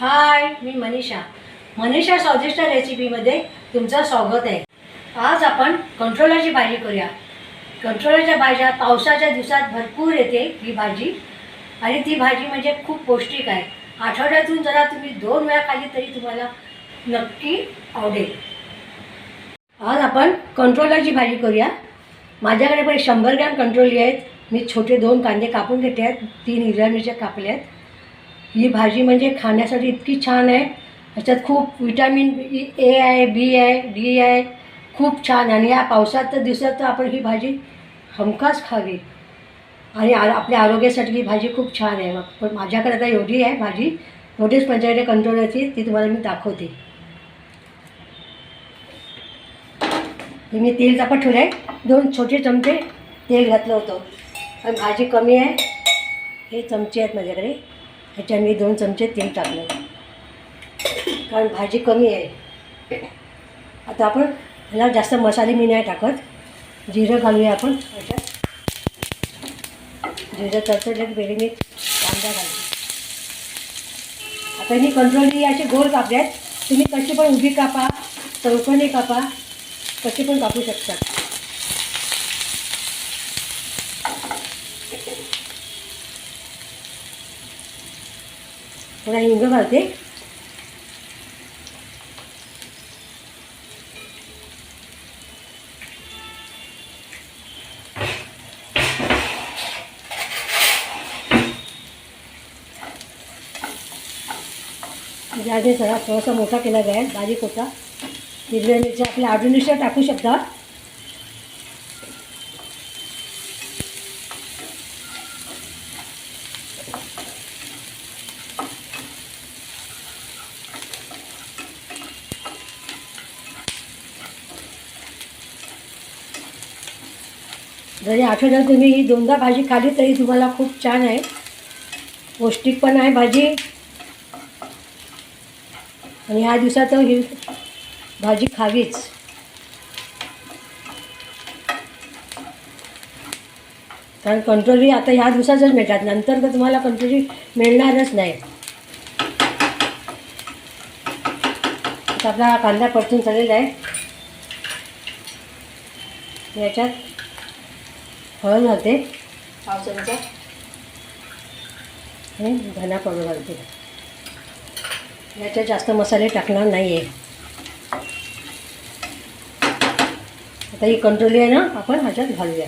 हाय मी मनीषा. मनीषा स्वादिष्ट रेसिपीमध्ये तुमचं स्वागत आहे. आज आपण कंट्रोलरची भाजी करूया. कंट्रोलरच्या भाज्या पावसाच्या दिवसात भरपूर येते ही भाजी. आणि ती भाजी म्हणजे खूप पौष्टिक आहे. आठवड्यातून जरा तुम्ही दोन वेळा खाली तरी तुम्हाला नक्की आवडेल. आज आपण कंट्रोलरची भाजी करूया. माझ्याकडे पण शंभर ग्रॅम कंट्रोली आहेत. मी छोटे दोन कांदे कापून घेतले आहेत. तीन हिरव्या मिरच्या कापल्या आहेत. ही भाजी म्हणजे खाण्यासाठी इतकी छान आहे. ह्याच्यात खूप विटॅमिन ए आहे बी आहे डी आहे. खूप छान. आणि या पावसात तर दिवसात तर आपण ही भाजी हमखास खावी. आणि आ आपल्या आरोग्यासाठी ही भाजी खूप छान आहे. पण माझ्याकडे आता एवढी आहे भाजी. एवढीच पंचायत कंट्रोलची ती. तुम्हाला मी दाखवते. हे मी तेल तापत ठेवलं आहे दोन छोटे चमचे तेल घातलं होतं. पण भाजी कमी आहे. हे चमचे आहेत माझ्याकडे. ह्याच्यात मी दोन चमचे तेल टाकलं. कारण भाजी कमी आहे. आता आपण ह्याला जास्त मसाले मी नाही टाकत. जिरं घालूया आपण. ह्याच्यात जिरं तरतडलं की पहिले मी कांदा घालते. आता मी कंट्रोल ही असे गोल कापले आहेत. तुम्ही कशी पण उभी कापा चौकोनी कापा कशी पण कापू शकता. थोडा हिंग घालते. आधी सगळा थोडासा मोठा केला जाईल बारीक होता. हिरव्या मिरच्या आपल्या आवडीनुसार टाकू शकता. जरी आठवड्यात तुम्ही ही दोनदा भाजी खाली तरी तुम्हाला खूप छान आहे. पौष्टिक पण आहे भाजी. आणि ह्या दिवसात ही भाजी खावीच. कारण कंट्रोली आता ह्या दिवसातच मिळतात. नंतर तर तुम्हाला कंट्रोली मिळणारच नाही. आपला कांदा परतून चाललेला आहे. याच्यात हळद घालते. पाव चमचा. आणि धना पावडर घालते. याच्यात जास्त मसाले टाकणार नाही आहे आता ही कंट्रोली आहे ना आपण ह्याच्यात घालूया.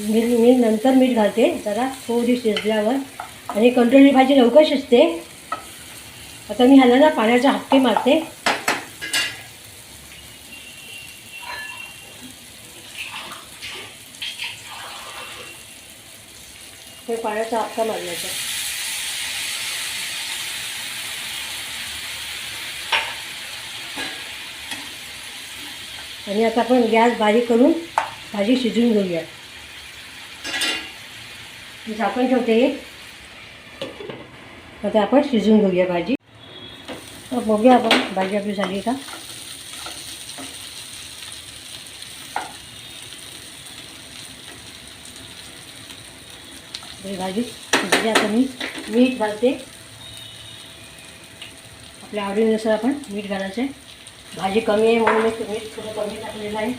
मी मी नंतर मीठ घालते. जरा थोडी शिजल्यावर. आणि कंट्रोली भाजी लवकर शिजते. आता मी ह्याला ना पाण्याच्या हप्ते मारते. हे पाण्याचा हप्ता मारण्याचा. आणि आता आपण गॅस बारीक करून भाजी शिजून घेऊया. म्हणजे मी ठेवते आता आपण शिजवून घेऊया भाजी. तर बघूया आपण भाजी आपली झाली का? भाजी शिजली. आता मी मीठ घालते. आपल्या आवडीनुसार आपण मीठ घालायचं. आहे भाजी कमी आहे म्हणून मी मीठ थोडं कमी टाकलेलं आहे.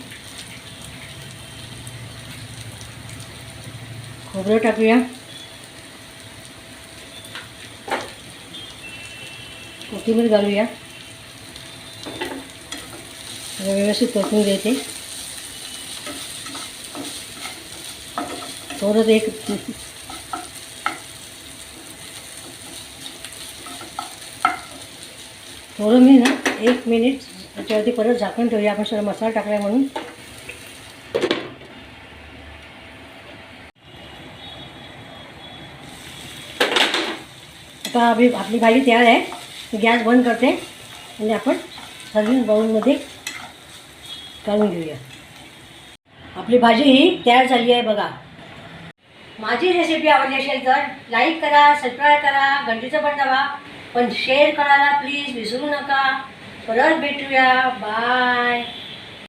खोबरं टाकूया. कोथिंबीर घालूया. व्यवस्थित परतून घ्यायचे थोडंच एक थोडं मी ना एक मिनिट त्याच्यावरती परत झाकण ठेवूया. आपण सगळं मसाला टाकला म्हणून. आता आपली आपली भाजी तयार आहे. गॅस बंद करते. आणि आपण सर्विंग बाउलमध्ये काढून घेऊया. आपली भाजी ही तयार झाली आहे बघा. माझी रेसिपी आवडली असेल तर लाईक करा सबस्क्राईब करा घंटीचं पण दाबा. पण शेअर करायला प्लीज विसरू नका. परत भेटूया. बाय